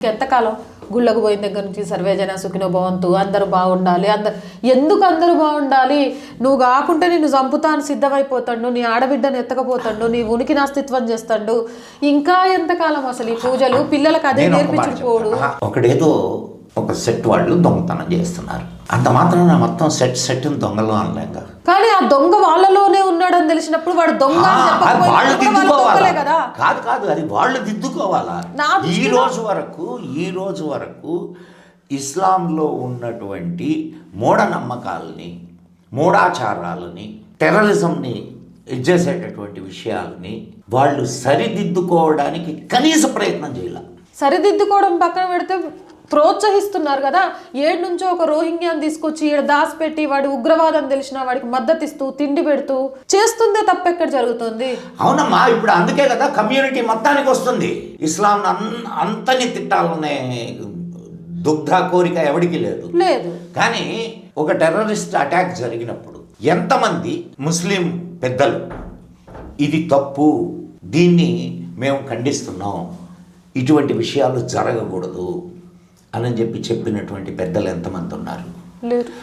ఎంతకాలం గుళ్ళకు పోయిన దగ్గర నుంచి సర్వేజన సుఖినో భవంతు అందరూ బాగుండాలి అందరు ఎందుకు అందరూ బాగుండాలి? నువ్వు కాకుంటే నిన్ను చంపుతాను సిద్ధమైపోతాడు నీ ఆడబిడ్డను ఎత్తకపోతాడు నీ ఉనికి నాస్తిత్వం చేస్తాడు. ఇంకా ఎంతకాలం అసలు ఈ పూజలు? పిల్లలకు అదే నేను ఒక మాట నేర్పించుకోడు చెప్తాను. ఆహా, ఒకడేదో ఒక సెట్ వాళ్ళు దొంగతనం చేస్తున్నారు. అంత మాత్రాన మొత్తం సెట్ సెట్ దొంగలు అనలేక కానీ ఆ దొంగ వాళ్ళలోనే తెలిసినప్పుడు వాడు దొంగ అని అది చెప్పకపోయినా వాళ్ళు కూడా వాళ్ళు దొంగలే దిద్దుకోవాలా కదా. కాదు కాదు అది వాళ్ళు దిద్దుకోవాలా? నా ఈ దృష్టిలో- రోజు వరకు ఈ రోజు వరకు ఇస్లాంలో ఉన్నటువంటి మూఢనమ్మకాలని మూఢాచారాలని టెర్రరిజంని ఇచ్చేసేటటువంటి విషయాలని వాళ్ళు సరిదిద్దుకోవడానికి కనీస ప్రయత్నం చేయాల. సరిదిద్దుకోవడం పక్కన పెడితే ప్రోత్సహిస్తున్నారు కదా. ఏడు నుంచో ఒక రోహింగ్యాని తీసుకొచ్చి ఈడ దాచిపెట్టి వాడి ఉగ్రవాదం తెలిసిన వాడికి మద్దతు ఇస్తూ తిండి పెడుతూ చేస్తుందే తప్పెక్కడ జరుగుతుంది? అవునమ్మా ఇప్పుడు అందుకే కదా కమ్యూనిటీ మొత్తానికి వస్తుంది. ఇస్లాం అంతని తిట్టాలనే దుగ్ధ కోరిక ఎవడికి లేదు. లేదు. కానీ ఒక టెర్రరిస్ట్ అటాక్ జరిగినప్పుడు ఎంతమంది ముస్లిం పెద్దలు ఇది తప్పు దీన్ని మేము ఖండిస్తున్నాం ఇటువంటి విషయాలు జరగకూడదు అని చెప్పి చెప్పినటువంటి పెద్దలు ఎంతమంది ఉన్నారు?